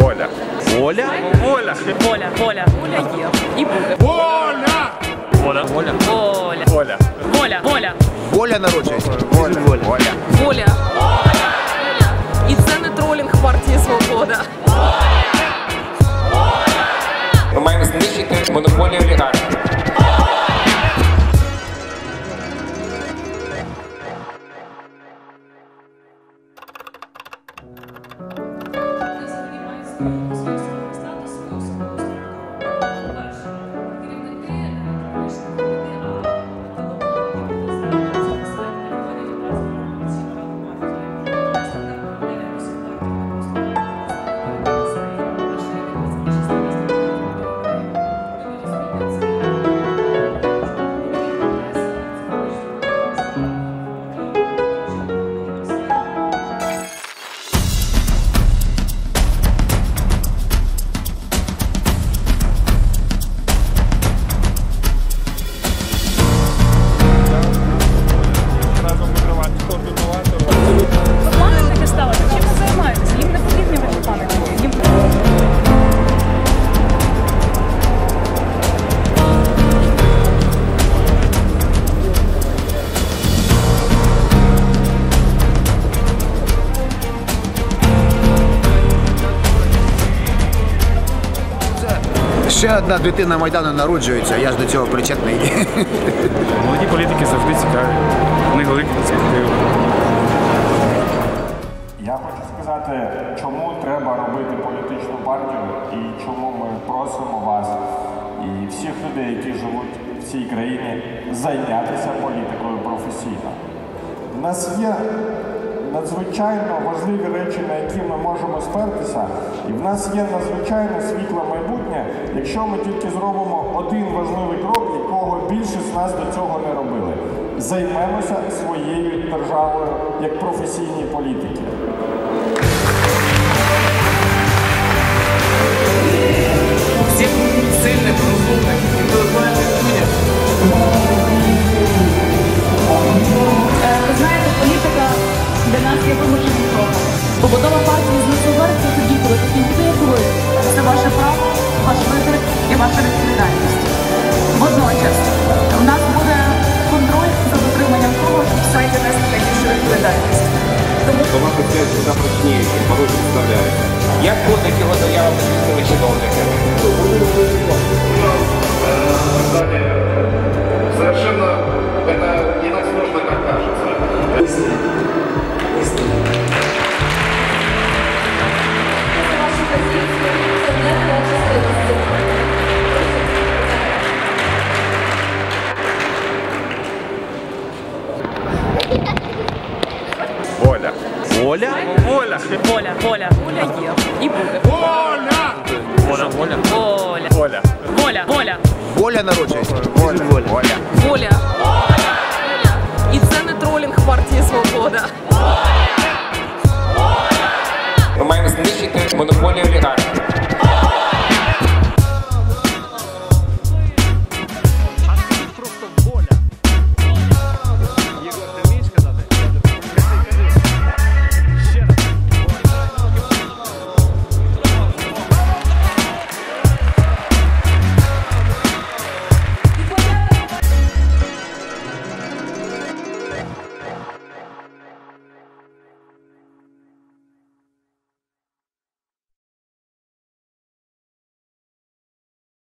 Воля. Воля? Воля. Воля, воля, воля є. І буде. Воля. Воля. Воля. Воля. Воля. Воля, воля, Воля народжується. Воля. Воля. Воля. воля. І це не тролінг партії Свобода. Ми маємо знищити монополію олігархів. Ще одна дитина Майдану народжується, я ж до цього причетний. Молоді політики завжди цікаві. Вони великі перспективи. Я хочу сказати, чому треба робити політичну партію і чому ми просимо вас і всіх людей, які живуть в цій країні, зайнятися політикою професійно. У нас є надзвичайно важливі речі, на які ми можемо спертися, і в нас є надзвичайно світле майбутнє, якщо ми тільки зробимо один важливий крок, якого більшість з нас до цього не робили. Займемося своєю державою як професійні політики. Ви. Це ваше право, ваш вибір і ваша відповідальність. Водночас у нас буде контроль за дотриманням того, щоб все йде нести найбільшу відповідальність. Тому Слова представляють запрошніють, кого представляють. Як будуть його заява підписали Воля? Воля. воля, воля, воля є. І буде. Воля. Воля. Воля. Воля. Воля. Воля, воля, Воля народжується. Воля. Воля. Воля. воля. І це не тролінг партії Свобода.